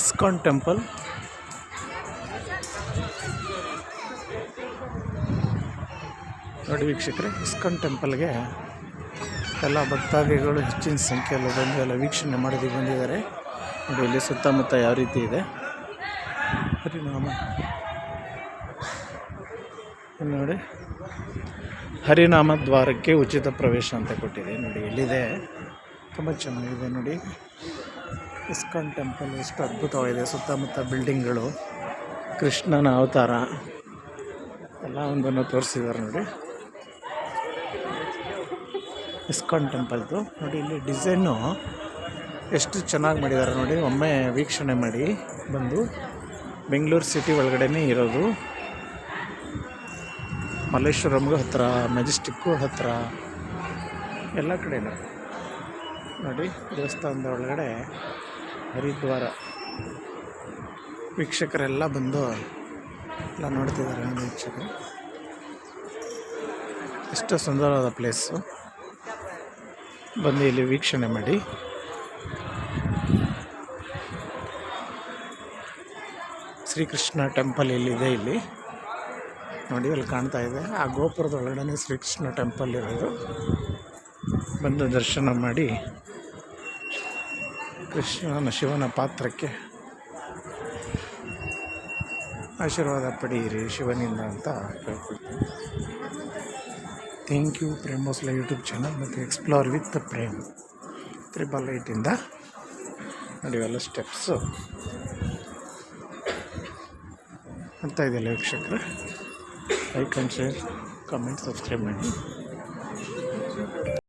ISKCON temple. ನೋಡಿ ವೀಕ್ಷಕರೇ, ISKCON ಟೆಂಪಲ್ಗೆ ಎಲ್ಲ ಭಕ್ತಾದಿಗಳು ಹೆಚ್ಚಿನ ಸಂಖ್ಯೆಯಲ್ಲಿ ಬಂದು ಎಲ್ಲ ವೀಕ್ಷಣೆ ಮಾಡೋದಕ್ಕೆ ಬಂದಿದ್ದಾರೆ. ನೋಡಿ, ಇಲ್ಲಿ ಸುತ್ತಮುತ್ತ ಯಾವ ರೀತಿ ಇದೆ? ಹರಿನಾಮ ನೋಡಿ, ಹರಿನಾಮ ದ್ವಾರಕ್ಕೆ ಉಚಿತ ಪ್ರವೇಶ ಅಂತ ಕೊಟ್ಟಿದೆ. ನೋಡಿ ಇಲ್ಲಿದೆ ತುಂಬ ಚೆನ್ನಾಗಿದೆ ನೋಡಿ. ಇಸ್ಕಾನ್ ಟೆಂಪಲ್ ಎಷ್ಟು ಅದ್ಭುತವಾಗಿದೆ ಸುತ್ತಮುತ್ತ ಬಿಲ್ಡಿಂಗ್ಗಳು, ಕೃಷ್ಣನ ಅವತಾರ. ಎಲ್ಲ ಒಂದನ್ನು ತೋರಿಸಿದ್ದಾರೆ ನೋಡಿ. ಇಸ್ಕಾನ್ ಟೆಂಪಲ್ದು. ನೋಡಿ, ಇಲ್ಲಿ ಡಿಸೈನು ಎಷ್ಟು ಚೆನ್ನಾಗಿ ಮಾಡಿದ್ದಾರೆ ನೋಡಿ. ಒಮ್ಮೆ ವೀಕ್ಷಣೆ ಮಾಡಿ, ಬಂದು ಬೆಂಗಳೂರು ಸಿಟಿ ಒಳಗಡೆನೇ ಇರೋದು. ಮಲ್ಲೇಶ್ವರಂಗೂ ಹತ್ತಿರ ಮೆಜೆಸ್ಟಿಕ್ಕು ಹತ್ತಿರ ಎಲ್ಲ ಕಡೆನೂ. ನೋಡಿ, ದೇವಸ್ಥಾನದ ಒಳಗಡೆ ಹರಿದ್ವಾರ. ವೀಕ್ಷಕರೆಲ್ಲ ಬಂದು ಎಲ್ಲ ನೋಡ್ತಿದ್ದಾರೆ ನೋಡಿ ವೀಕ್ಷಕರು. ಎಷ್ಟು ಸುಂದರವಾದ ಪ್ಲೇಸು ಬಂದು ಇಲ್ಲಿ ವೀಕ್ಷಣೆ ಮಾಡಿ. ಶ್ರೀಕೃಷ್ಣ ಟೆಂಪಲ್ ಇಲ್ಲಿದೆ ಇಲ್ಲಿ. ನೋಡಿ ಅಲ್ಲಿ ಕಾಣ್ತಾ ಇದೆ. ಆ ಗೋಪುರದ ಒಳಗಡೆ ಶ್ರೀಕೃಷ್ಣ ಟೆಂಪಲ್ ಇರೋದು. ಬಂದು ದರ್ಶನ ಮಾಡಿ. ಕೃಷ್ಣನ ಶಿವನ ಪಾತ್ರಕ್ಕೆ ಆಶೀರ್ವಾದ ಪಡೆಯಿರಿ ಶಿವನಿಂದ ಅಂತ ಕೇಳ್ಕೊಳ್ತೀನಿ. Thank you Prem Bhosle YouTube channel ಮತ್ತು ಎಕ್ಸ್ಪ್ಲೋರ್ ವಿತ್ ಪ್ರೇಮ್ ತ್ರಿಬಲ್ ಲೈಟಿಂದ ನೋಡಿ ಎಲ್ಲ ಸ್ಟೆಪ್ಸು ಅಂತ ಇದೆಯಲ್ಲ ವೀಕ್ಷಕರು. Like and share comment subscribe ಮಾಡಿ.